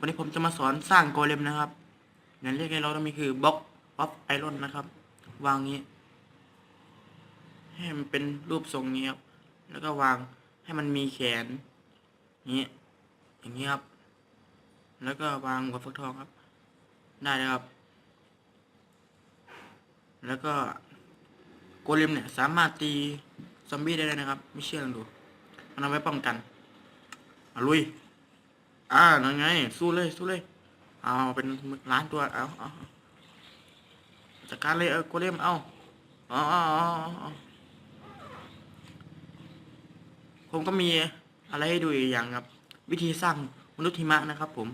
วันนี้ผมจะมาสอนสร้างโกเลมนะครับอย่างเรียกให้เราต้องมีคือบล็อกออฟไอรอนนะครับ วางงี้ ให้มันเป็นรูปทรงนี้ครับ แล้วก็วางให้มันมีแขนนี้อย่างนี้ครับ แล้วก็วางหัวฟักทองครับ ได้แล้วครับ แล้วก็โกเลมเนี่ย สามารถตีซอมบี้ได้เลยนะครับ ไม่เชื่อลองดูมันเอาไว้ป้องกันอาลุย อ่านั่นไง สู้เลย สู้เลย เอาเป็นล้านตัว เอาเอาจัดการเลย เออโกเลมเอาเอ๋อาเอาเอาผมก็มีอะไรให้ดูอีกอย่างครับ วิธีสร้างมนุษย์หิมะนะครับผม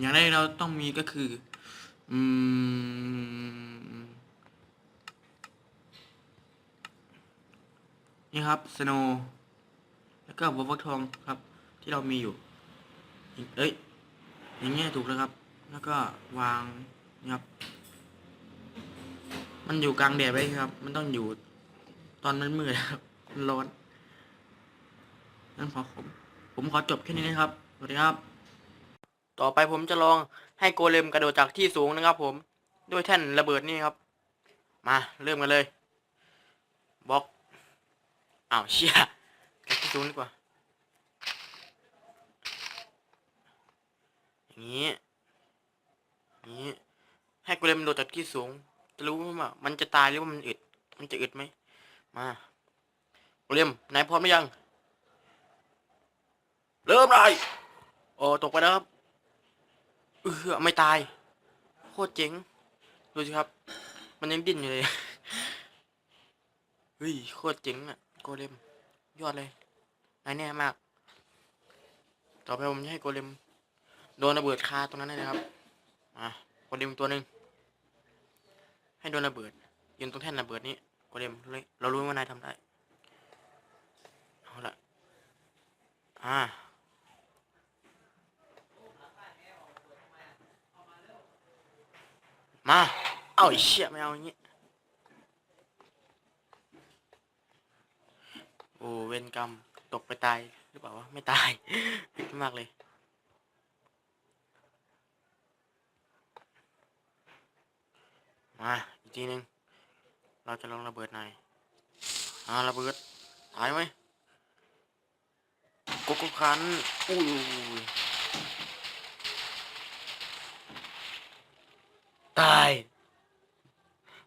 อย่างแรกเราต้องมีก็คือ อืม นี่ครับสโน แล้วก็บัวฟักทองครับ ที่เรามีอยู่เอ้ยอย่างเงี้ยถูกแล้วครับ แล้วก็วางนี่ครับ มันอยู่กลางแดดไว้ครับ มันต้องอยู่ ตอนมันมืดครับมันร้อนนั่นพอผม ผมขอจบแค่นี้นะครับสวัสดีครับ ต่อไปผมจะลองให้โกเลมกระโดดจากที่สูงนะครับ ผม ด้วยแท่นระเบิดนี่ครับ มาเริ่มกันเลยบล็อกอ้าวเชี่ย จากที่สูงดีกว่า อย่างนี้ อย่างนี้ ให้โกเลมโดดจากที่สูง จะรู้ว่ามันจะตายหรือว่ามันอึด มันจะอึดไหม มาโกเลมนายพร้อมหรือยัง เริ่มเลยโอ้ตกไปแล้วครับเออไม่ตาย โคตรเจ๋ง ดูสิครับ มันยังดิ้นอยู่เลย เฮ้ย โคตรเจ๋งอะโกเลม ยอดเลย นายแน่มาก ต่อไปผมจะให้โกเลมโดนระเบิดคาตรงนั้นเลยนะครับ อะโกเลมตัวหนึ่งให้โดนระเบิดยืนตรงแท่นระเบิดนี้โกเลมเลยเรารู้ว่านายทำได้เอาละอ่ามาเอาไอ้เชี่ยไม่เอาอย่างงี้โอ้เวรกรรม ตกไปตายหรือเปล่าวะไม่ตายผิดมากเลย มาอีกทีหนึ่งเราจะลองระเบิดหน่อยอ่าระเบิดตายไหมกุ๊กคันอุ้ยตาย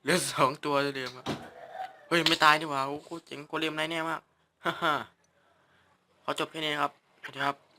เหลือสองตัวเดิมอะเฮ้ย ไม่ตายดีกว่าโอ้โหเจ๋งโกเลมนายแน่มากฮ่าฮ่า ขอจบแค่นี้ครับสวัสดีครับ